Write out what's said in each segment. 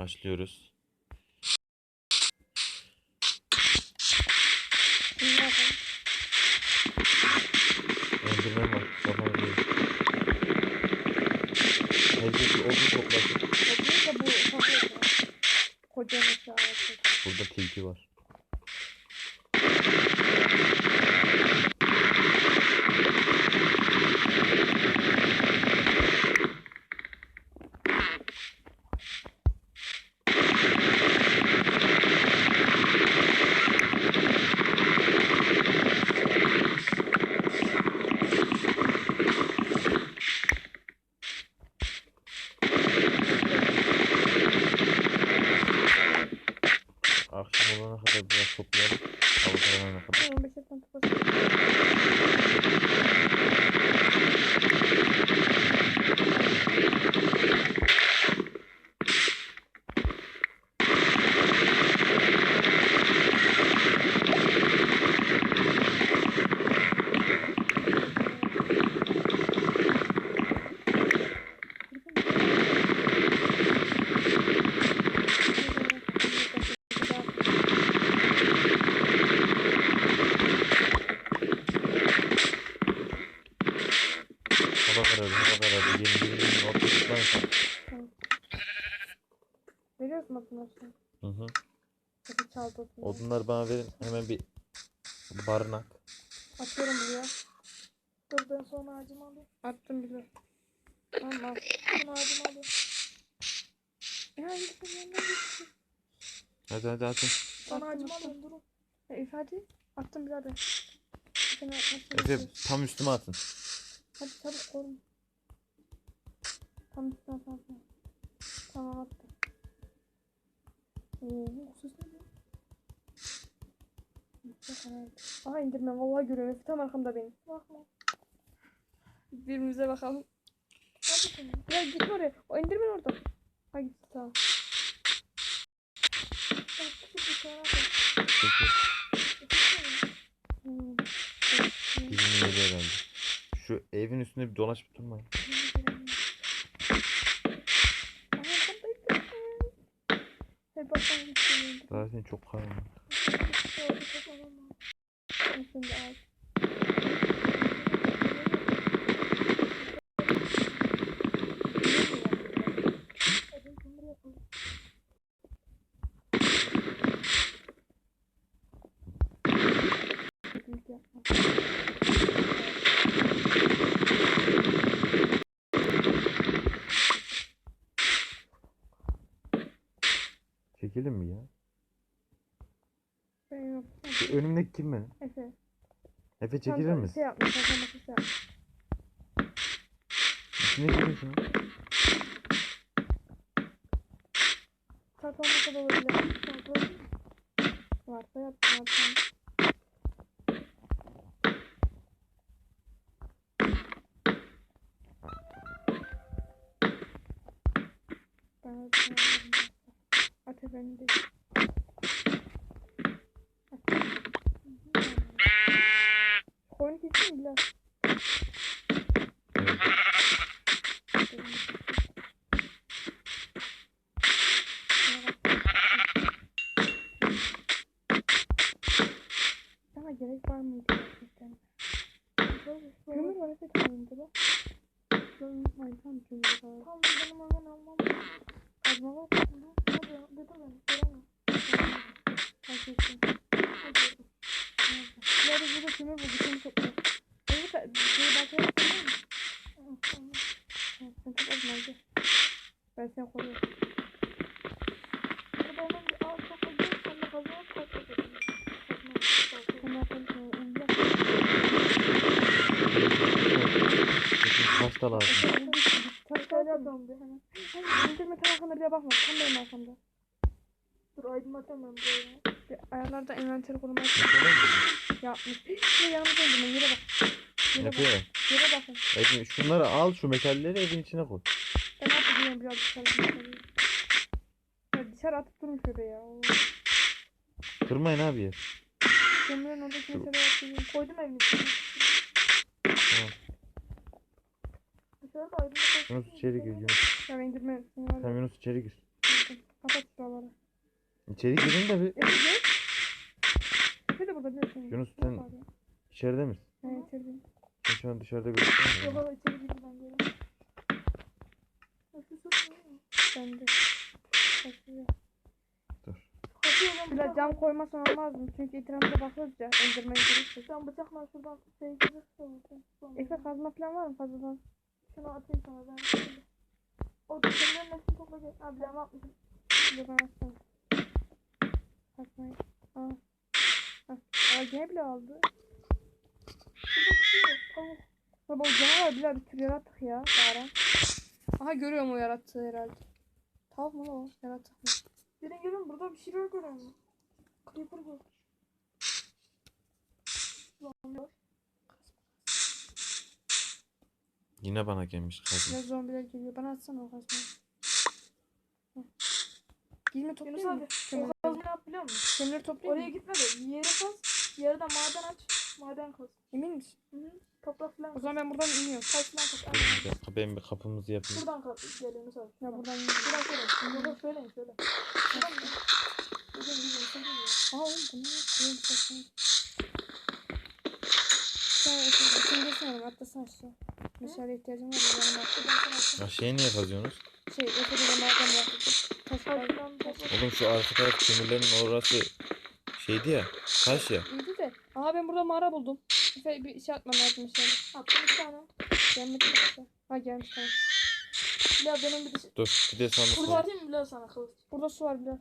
Başlıyoruz. Endirmen var. Kafamı değil. Bir odun toplasın. Bakayım da bu ufak oldu. Koca mesela ağaçta. Burada tilki var. Akşam olana kadar biraz toplayalım. Hava kararına kadar. 15 dakika toplasın. Hava kararı, hava kararı. Yeni bir gün ortalıktan Veriyorsun arkadaşlar. Hı hı. Hadi çaldı odunu. Odunları bana verin. Hemen bir barınak. Atıyorum buraya. Dur ben sonra ağacımı alayım. Attım bile. Tamam al. Sonra ağacımı alayım. Ya gitsin yanına gitsin. Hadi hadi hadi. Sonra ağacımı alayım durun. Ya Efe hadi. Attım bir hadi. Seni atmasın. Efe tam üstüme atın. Hadi çabuk korun. Tam üstüne atarsın. Tamam attım. Oo, o ses ne lan? Aha indirme vallahi görüyorum. Tam arkamda benim. Bakma. Birbirimize bakalım. Ya gitme oraya. O indirme orada. Ha gitti tamam. Bir şey. Hmm. Şu evin üstünde bir dolaşıp durmayın. Hep bakalım. Zaten çok karanlık. Çekelim mi ya? Şu önümdeki kim benim? Efe. Efe çekilir Kanka, misin? Şey yapmış. Kanka şey yapmış. İçine giriyorsun. Masa da olabilir. Karton. Varsa yaptım. Varsa. Ben öyle At efendim değil. Sana gerek var mıydı gerçekten? Kömür var evet kömür bu. Ay tam kömür var. Tam benim hemen almam. Kazma var mı? Hadi dur ben. Göremem. Fark ettim. Nerede burada kömür bu. Bütün şeyi bakıya yapabilir misin? Tamam. Tamam. Sen topladın hadi. Ben seni koruyorum. Burada hemen bir ağaç toplayacağım. Sen de kazma yap. Da lazım? Taşlar yapalım bir hemen. Hayır, indirme tarafına bile bakma. Tam benim arkamda. Dur aydınlatıyorum ben burayı. Bir ayarlarda Mesela mi? yapmış. Şuraya yanımıza indirme. Yere bak. Yere bak. Efe, Yere bakın. Efe şunları al şu metalleri evin içine koy. Ben atayım biraz dışarı. Ya dışarı atıp durmuş bebe ya. Kırmayın abi yer. Kömürün oradaki mesela atayım. Koydum evin içine. Tamam. Dışarıda aydınlık. Yunus içeri gir Yunus. Ya ben indirme. Tamam Yunus içeri gir. Kapat şuraları. İçeri girin de bir bir de burada bir şey. Yunus, sen- içeride misin? Evet içerideyim. Ben şu an dışarıda gözüküyorum. Yok abi içeri girdi ben görüyorum. Nasıl tutmuyor? Ben de. Kaçıyor. Ben Biraz cam koymasan olmaz mı? Çünkü bakıyoruz ya. Öldürmeye gelirse. Ben bıçakla şuradan şey gelirse Efe kazma falan var mı fazladan? Şunu atayım sana ben. O dükkanların hepsini topla gel. Abi ben atmışım. Dur ben atsana. Atmayın. Aa. Aa gene bile aldı. Şurada bir şey yok. Tavuk. Baba o canavar bile bir tür yaratık ya. Bağıran. Aha görüyorum o yaratığı herhalde. Tavuk mu lan o? Yaratık mı? Gelin gelin burada bir şeyler görüyorum. Creeper bu. Yine bana gelmiş kazma. Ya zombiler geliyor. Bana atsana o kazmayı. Toplayayım Yunus mı? abi o kazmayı ne yap biliyor musun? kömürleri toplayayım Oraya gitme de yere kaz. Yerde maden aç. Maden kaz. Emin misin? Hı hı. Toprak falan O zaman ben buradan iniyorum. Kaz. Dur Aynen. bir dakika ben bir kapımızı yapayım. Buradan kaz. Gel Yunus abi. Ya buradan iniyorum. Buradan söyle. Yok söyleyin söyle. Buradan mı? Buradan gidiyorum. Sen de Aa oğlum bu ne? Buraya bir baksana. Sen indirsene atlasana aşağı. Meşale ihtiyacım var. Yanıma at. Aşağıya niye kazıyorsunuz? Şey de. Taş toprak. Oğlum şu arka taraf kömürlerin orası şeydi ya. Taş ya. İyiydi de. Aha ben burada mağara buldum. Efe bir şey atmam lazım meşale. Attım bir tane. Gelmedi yoksa. Ha gelmiş tamam. Ya benim bir de Dur bir de sandık Kılıç var. atayım mı Bilal sana kılıç? Burada su var biraz.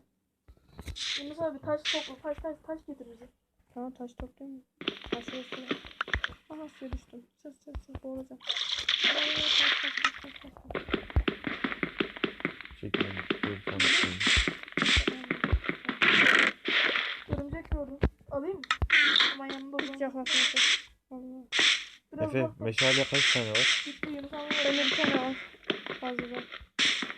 Yunus abi taş topla. Taş taş taş getir bize. Tamam taş toplayayım mı? Su var. Aha suya düştüm. Sıç sıç sıç boğulacağım. Ay, taş, taş, taş, taş, taş, taş. Çekmeyin. Dur koyayım. Örümcek gördüm. Alayım mı? Hiç. Biraz Efe bak. meşale kaç tane var? Gitti Yunus abi. Bende bir tane var. Fazladan.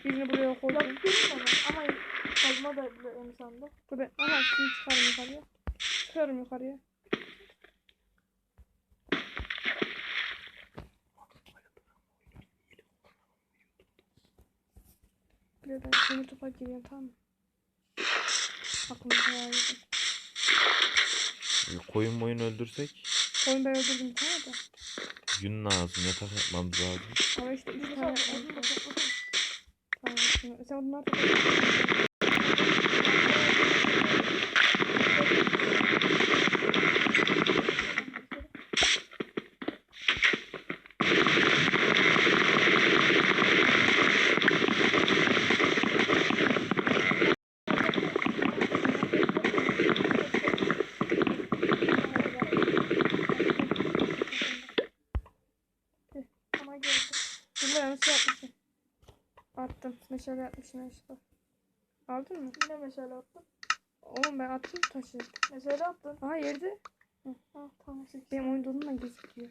Birini buraya koydum. Yapıyorum onu ama kazma da bile en sonunda. Dur ben. Aha şimdi çıkarım yukarıya. Çıkıyorum yukarıya. Bir de ben demir topa giriyorum tamam mı? Aklımda hayal. Koyun moyun öldürsek Koyun ben öldürdüm bir tane de. yün lazım. Yatak yapmamız lazım. Ama işte üç tane toplasana. Tamam. Sen onları topla. Ama geldi. Burada yanlış yapmışım. Attım. Meşale yapmışım yanlışlıkla. Aldın mı? Yine meşale attım. Oğlum ben attım taşı. Meşale attın. Aha yerde. Ha tamam. Benim oyun donumla gözüküyor.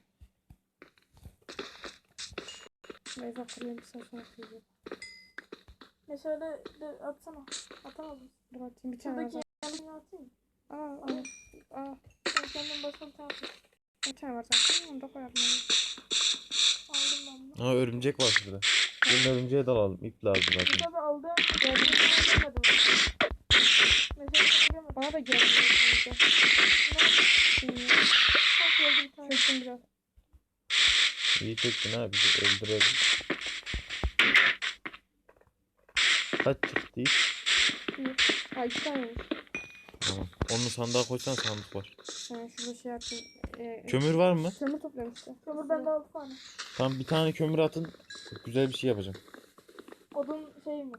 Neyse akıllı bir saat sonra. Meşale de atsana. Atamadım. Dur atayım bir tane Şuradaki var. yanını atayım. Aa, aa, aa. Sen kendin başka bir tane at. Bir tane var zaten. Onu da koyarım. ben. Aldım ben bunu. Aa örümcek var şurada. Gelin örümceğe dalalım. İp lazım zaten. abi aldım. Geldim. Gelmedim. Meşale gelmedi. Bana da. Bilmiyorum. Çok geldi bir tane. Çöktüm biraz. İyi çektin ha bizi öldürelim. Kaç çıktı ip? İki taneymiş. Tamam. Onu sandığa koysan sandık var. Ha, şurada şey yapayım. Ee, Kömür var mı? Kömür topluyorum işte. Kömür bende altı tane. Tamam bir tane kömür atın. Güzel bir şey yapacağım. Odun şey mi?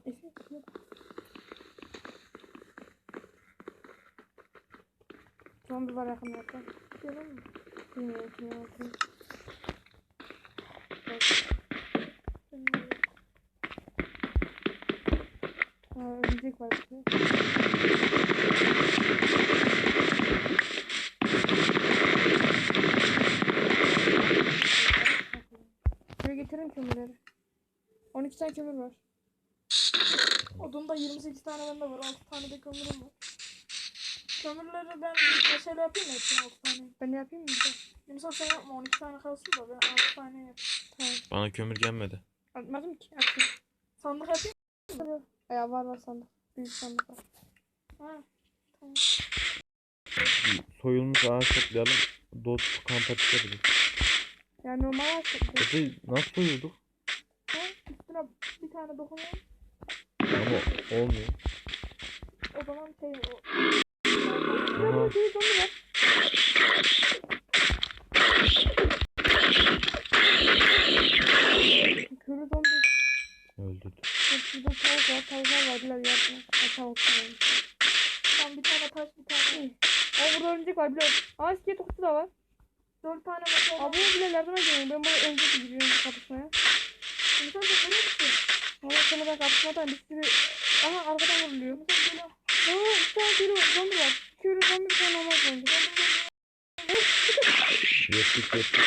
Zombi var yakın yakın. Görüyor musun? Bilmiyorum kim yapıyor. Örümcek var burada. Şuraya getirin kömürleri. 12 tane kömür var. Odunda 28 tane bende var. 6 tane de kömürüm var. Kömürleri ben meşale yapayım mı hepsini 6 tane? Ben yapayım mı? bir de? Yunus abi sen yapma 12 tane kalsın da ben 6 tane yap. Tamam. Bana kömür gelmedi. Atmadım ki. Atayım. Sandık yapayım Ya var var sandık. Büyük sandık var. Ha. Bir soyulmuş ağaç toplayalım. Dost kampa çıkarız. Yani normal açtık. Efe nasıl soyulduk? Üstüne bir tane dokunuyorum. Ama olmuyor. O zaman şey o. Aha. Zombi var. Körü zombi. Öldürdü. Burada tavuk var. Tavuklar var. Bilal yardım. Ha, tavuk var. Tam bir tane taş bir tane. Aa burada örümcek var Bilal. Aa iskelet okusu da var. Dört tane mesela. Abi Bilal yardıma geliyorum. Ben buraya örümcek gidiyorum kapışmaya. Sen de nereye gittin? Ama sonra ben kapışmadan bir sürü... Aha arkadan vuruluyor. Aa bir tane körü zombi var. Körü zombi bir tane normal zombi. Yettik yettik.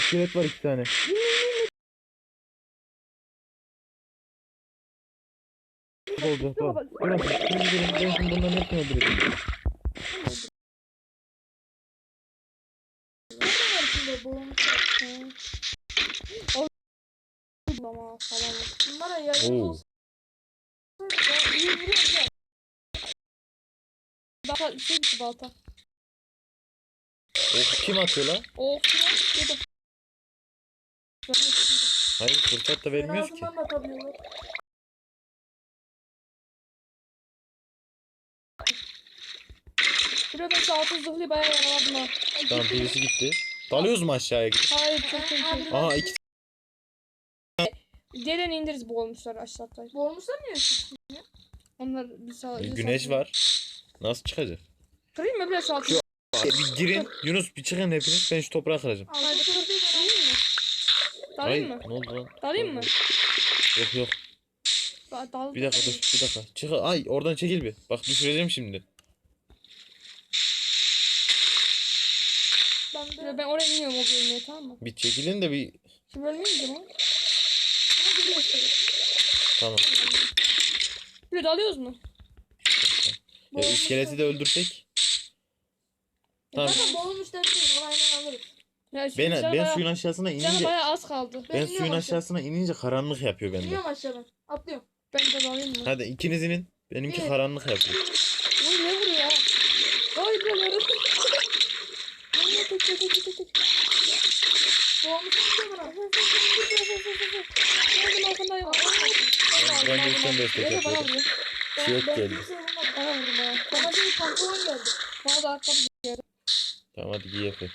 İskelet var iki tane. olacak bak. Burası. Şimdi gidelim. Ben şimdi bunların hepsini öldüreceğim. Ne var şimdi boğulmuş? Ama falan. Bunlara yayın. Ya iyi vuruyor ya. Balta şey gitti balta. O kim atıyor lan? Oh. Ya da Hayır fırsat da vermiyoruz ki. ağzından da atabiliyorlar. Buraya ben şu altı zırhlıyı bayağı yaraladım ha. Tamam birisi gitti. Dalıyoruz mu aşağıya gidip? Hayır çok çok. Aha iki Gelin indiririz boğulmuşlar aşağıda. Boğulmuşlar niye çıktın? Onlar bir sağ... bir güneş sağ- var. Nasıl çıkacak? Kırayım mı biraz şu altı? E, bir girin. Yunus bir çıkın hepiniz. Ben şu toprağı kıracağım. Hadi kırdı Dalayım mı? Ne oldu lan? Dalayım mı? Yok yok. Da- Dal. Bir dakika dur. Bir dakika. Çık. Ay oradan çekil bir. Bak düşüreceğim şimdi. Ben de Ben oraya iniyorum o bölmeye tamam mı? Bir çekilin de bir. Şu gidiyorum? Ama gidiyor. Tamam. Böyle dalıyoruz mu? Ya, iskeleti de öldürsek. Tamam. Zaten boğulmuş dersin. Onu aynen alırız. Ya şu Ben, ben bayağı- suyun aşağısına Canı inince bayağı az kaldı. Ben ben iniyorum suyun aşağı. aşağısına inince karanlık yapıyor bende. İniyorum aşağıdan. Atlıyorum. Ben de dalayım mı? Hadi ikiniz inin. Benimki Bir. karanlık yapıyor. Oy ne vuruyor ya? Ay böyle yarı. Ay tek tek tek tek tek. Boğulmuş mu bana? Yardım arkandayım. Ben- ben de sen destek Efe bana yapıyordum. vuruyor. Şey yok ben geldi. kimseye vurmadım. Bana vurdu bana. Bana değil pantolon geldi. Bana da arkadı. Tamam hadi giy Efe.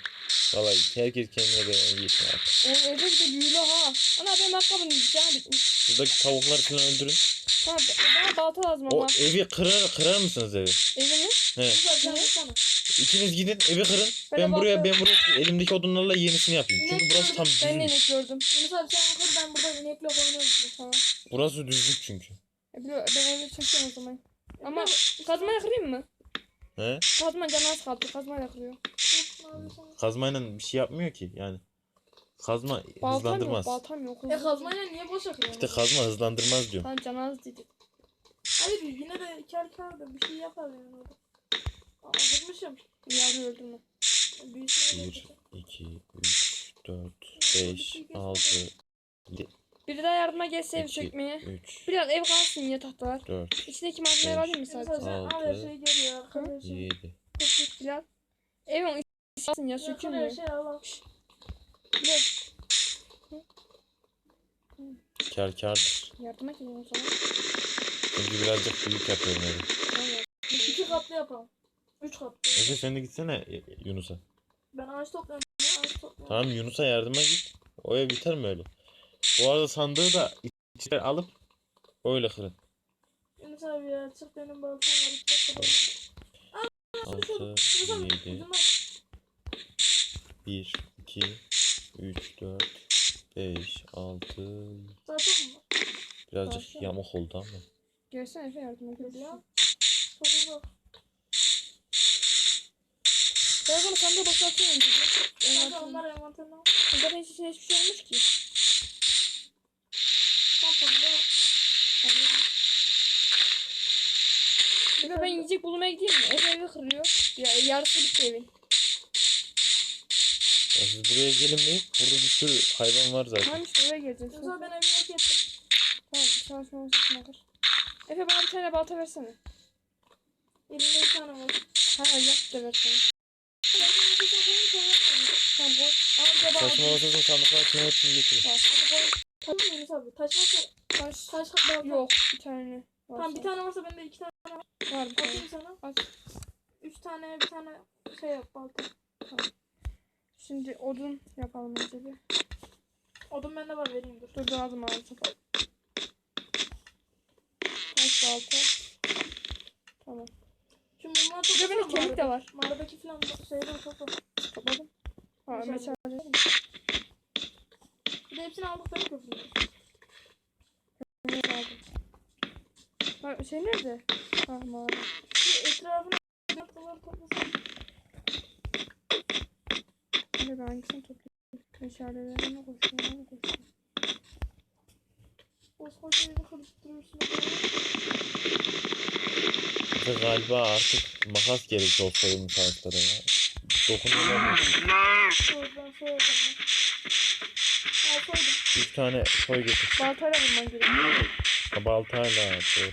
Vallahi herkes kendine beğen giysin artık. O evde bir de büyülü ha. Ana benim ayakkabım canı bitmiş. Şuradaki tavuklar falan öldürün. Tamam bana balta lazım O ama. evi kırar, kırar mısınız evi? Evini? He. Güzel. İkiniz gidin evi kırın. Ben Ben de buraya ben buraya elimdeki odunlarla yenisini yapayım. Çünkü burası tam Ben de düzlük. inek gördüm. Yunus abi sen yukarı ben burada inekle oynuyorum. Tamam. Burası düzlük çünkü. E, biliyor- Ben evde çekiyorum o zaman. Ama kazmayla kırayım mı? He? Kazma canı az kaldı. Kazmayla kırıyor. Kazmayla bir şey yapmıyor ki yani. Kazma Baltam yok. hızlandırmaz. Baltam yok. E kazmayla niye boş akıyor? İşte kazma hızlandırmaz diyorum. Tamam canı az dedi. Hayır yine de kar kar da bir şey yapar yani orada. Aldırmışım. Yavru öldürme. Büyüsüne 1, geçeceğim. 2, 3, 4, 5, 6, Biri daha yardıma gelse ev. 3, Biraz ev kalsın ya tahtalar. 4, İçindeki malzemeleri alayım mı sadece? abi Altı. şey geliyor. Arkadaşlar. 7. Biraz. Evin içi kalsın ya Yakın her sökülmüyor. şey al al. Biraz Kar kardır. yardıma geliyorum sana. Çünkü birazcık büyük yapıyorum evi. Tamam. İki katlı yapalım. Üç katlı. Efe sen de gitsene Yunus'a. Ben ağaç topluyorum. ya, Ağaç topluyorum. Tamam Yunus'a yardıma git. O ev biter mi öyle? Bu arada sandığı da içine alıp öyle kırın. Yunus abi ya çık benim balkon var. İki katlı balkon. 6, Yunus abi 7, ucundan. 1, 2, 3, 4, 5, 6. Daha çok mu? var? Birazcık Başla. yamuk oldu ama. Gelsene Efe yardıma Ya. geliyor. Çok uzak. Ben bunu sandığı boşaltıyorum. Kanka onlar envanterine al. Zaten hiç içine hiçbir şey olmuş ki. Tam sonunda Efe ben yiyecek bulmaya gideyim mi? Efe evi kırıyor. Ya, yarısı bitti evin. Ya siz buraya gelin mi? Burada bir sürü hayvan var zaten. Tamam işte eve geleceğiz. Yoksa ben evimi yok ettim. Tamam çalışma masasına kır. Efe bana bir tane balta versene. Elimde bir tane var. Ha yap da versene. Tamam koy. Amca bana Saçma masasının sandıklar içine hepsini getirin. Hadi koy. Taş mı Yunus abi? Taş varsa Taş. taş balta. Yok bir tane. Tamam bir tane varsa bende iki tane Var tane. atayım sana. At. Üç tane bir tane şey yap balta. Şimdi odun yapalım önce bir. Odun bende var vereyim dur. Dur aldım abi. Kaç balta. Tamam. Şimdi bunlar Bir de benim kemik de var. Mağaradaki falan şeyleri topla. Topladım. Ha meşale. Bir de hepsini aldık ben köprüyüm. Kemik aldım. Ha, şey nerede? Ha mağara. Şu etrafını noktaları toplasın. Ben hangisini toplayayım? Meşalelerine koşuyorum. Nereye koşuyorum? O saçmayı karıştırıyorsun. Galiba artık makas gerekli o soyulmuş ağaçlara ya. Dokunuyorlar. Soydan ben. Al soydum. Üç tane soy getir. Baltayla vurman gerekiyor. Ha, Baltayla doğru.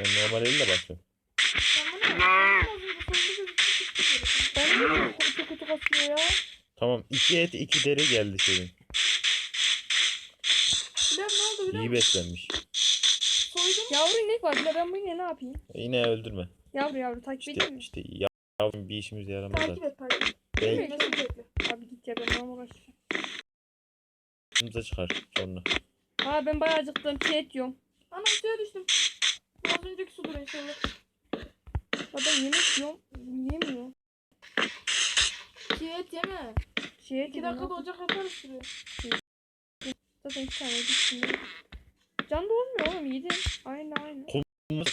Ben normal elle basıyorum. Ben de kasıyor ya. Tamam iki et iki deri geldi senin. Bilal ne oldu biliyor İyi beslenmiş. Soydum. Yavru inek var. De ben bu ineği ne yapayım? E, Yine öldürme. Yavru yavru takip İşte, edeyim mi? işte yavrum bir işimize yaramaz Takip et takip. Ben mi? Nasıl bekle? Abi git ya ben ona uğraşacağım. başımıza çıkar sonra. Aa ben bayağı acıktım. Çiğ et yiyorum. Anam suya düştüm. Az önceki sudur inşallah. Ya ben yemek yiyorum. Yemiyorum. Çiğ et yeme. Çiğ et İki dakikada ocak yaparız şuraya. Zaten iki tane şimdi. Can da olmuyor oğlum yedim. Aynı aynı. Kum,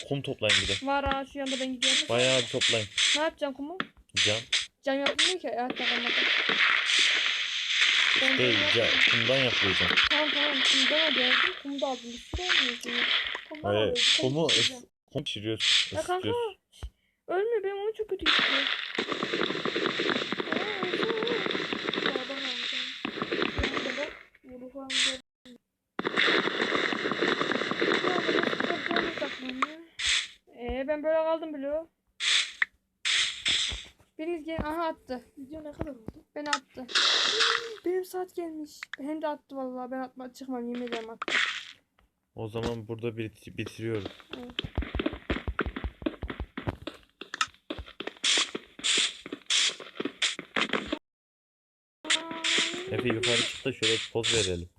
kum toplayın bir de. Var ha şu yanda ben gidiyorum. Bayağı bir toplayın. Ne yapacaksın kumu? Cam. Can yapmıyor ki hayatta kalmadan. Ben Değil, yapmıyorum. Kumdan yapılacak. Tamam tamam. Şimdi ben de yaptım. Kumu da aldım. Sürü olmuyor şimdi. Kumdan Hayır, alıyoruz. kumu Kum pişiriyorsun. Ya kanka. Ölmüyor benim onu çok kötü. Ya güzel. Eee ben böyle kaldım bile. Biriniz gelin. Aha attı. Video ne kadar oldu? Beni attı. Benim saat gelmiş. Hem de attı vallahi. Ben atma çıkmam yemin ederim attı. O zaman burada bit bitiriyoruz. Evet. Efe yukarı çık da şöyle poz verelim.